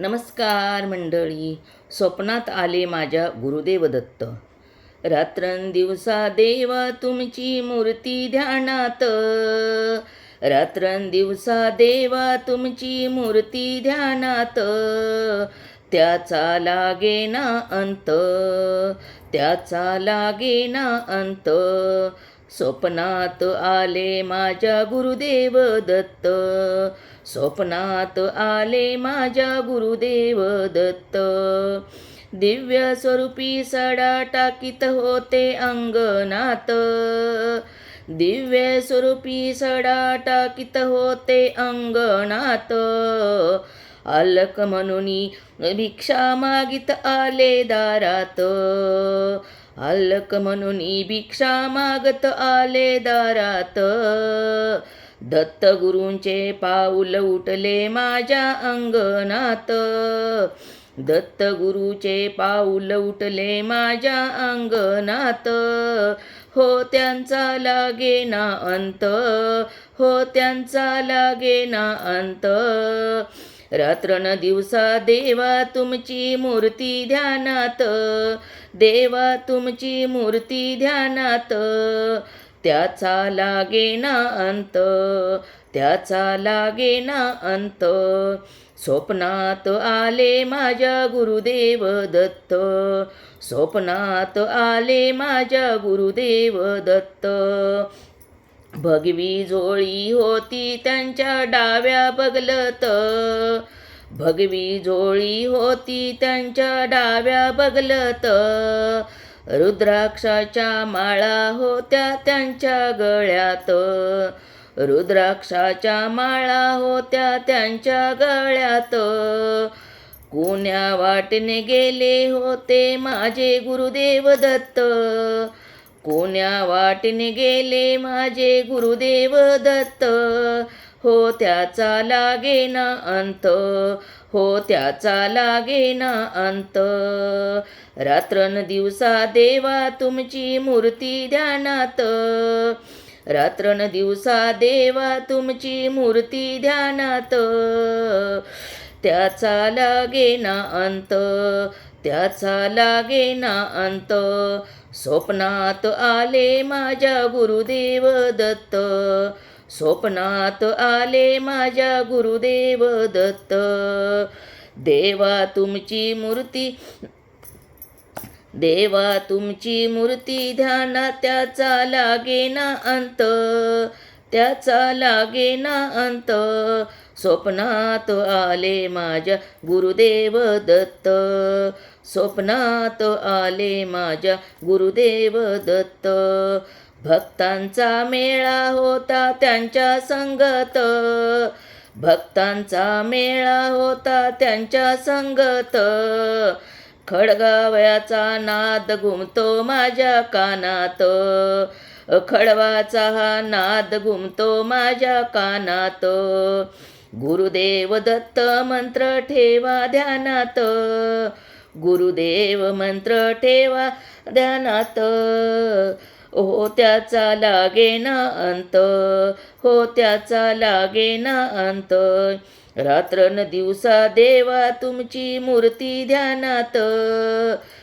नमस्कार मंडळी. स्वप्नात आले माझ्या गुरुदेव दत्त रात्रंदिवसा देवा तुमची मूर्ती ध्यानात. रात्रंदिवसा देवा तुमची मूर्ती ध्यानात. त्याचा लागे ना अंत. त्याचा लागे ना अंत. स्वप्नात आले माझ्या गुरुदेव दत्त. स्वप्नात आले माझ्या गुरुदेव दत्त. दिव्य स्वरूपी सडा टाकीत होते अंगणात. दिव्य स्वरूपी सडा टाकीत होते अंगणात. अलक म्हणून भिक्षा मागित आले दारात. अलक म्हणून भिक्षा मागत आले दारात. दत्त गुरूंचे पाऊल उठले माझ्या अंगणात. दत्त गुरुचे पाऊल उठले माझ्या अंगणात. हो त्यांचा लागे ना अंत. हो त्यांचा लागे ना अंत. रात्रन दिवसा देवा तुमची मूर्ती ध्यानात देवा तुमची मूर्ती ध्यानात. त्याचा लागे ना अंत त्याचा लागे ना अंत. स्वप्नात आले माझ्या गुरुदेव दत्त स्वप्नात आले माझ्या गुरुदेव दत्त. भगवी जोळी होती त्यांच्या डाव्या बगलत. भगवी जोळी होती त्यांच्या डाव्या बगलत. रुद्राक्षाच्या माळा होत्या त्यांच्या गळ्यात. रुद्राक्षाच्या माळा होत्या त्यांच्या गळ्यात. कुण्या वाटेने गेले होते माझे गुरुदेव दत्त. कोण्या वाटेने गेले माझे गुरुदेव दत्त. हो त्याचा लागे ना अंत. हो त्याचा लागे ना अंत. रात्रन दिवसा देवा तुमची मूर्ती ध्यानात. रात्रन दिवसा देवा तुमची मूर्ती ध्यानात. त्याचा लागे ना अंत. त्याचा लागे ना अंत. स्वप्नात आले माझ्या गुरुदेव दत्त स्वप्नात आले माझ्या गुरुदेव दत्त देवा तुमची मूर्ती देवा तुमची मूर्ती ध्यानात त्याचा लागे ना अंत. त्याचा लागे ना अंत. स्वप्नात आले माझ्या गुरुदेव दत्त. स्वप्नात आले माझ्या गुरुदेव दत्त. भक्तांचा मेळा होता त्यांच्या संगत. भक्तांचा मेळा होता त्यांच्या संगत. खडगावयाचा नाद घुमतो माझ्या कानात. खडवाचा हा नाद घुमतो माझ्या कानात. गुरुदेव दत्त मंत्र ठेवा ध्यानात. गुरुदेव मंत्र ठेवा ध्यानात. हो त्याचा लागे ना अंत. हो त्याचा लागे ना अंत. रात्र न दिवसा देवा तुमची मूर्ती ध्यानात.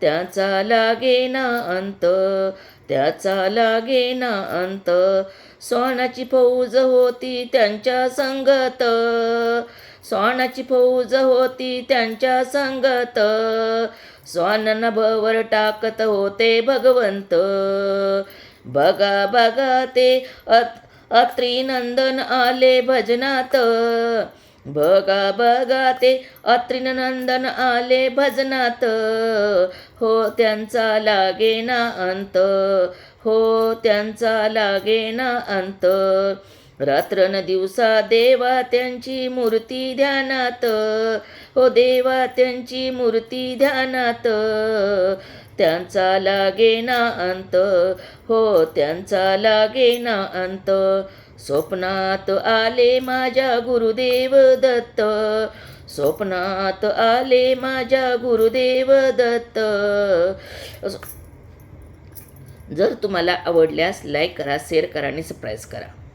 त्याचा लागे ना अंत त्याचा लागे ना अंत. सोनाची फौज होती त्यांच्या संगत सोनाची फौज होती त्यांच्या संगत. स्वानन भवर टाकत होते भगवंत. बघा बघा ते अत अत्रिनंदन आले भजनात. बघा बघा ते अत्रिनंदन आले भजनात. हो त्यांचा लागे ना अंत. हो त्यांचा लागे ना अंत. रात्रन दिवसा देवा त्यांची मूर्ती ध्यानात. हो देवा त्यांची मूर्ती ध्यानात. त्यांचा लागे ना अंत. हो त्यांचा लागे ना अंत. स्वप्नात आले माझ्या गुरुदेव दत्त. स्वप्नात आले माझ्या गुरुदेव दत्त. जर तुम्हाला आवडल्यास लाईक करा शेअर करा आणि सबस्क्राईब करा.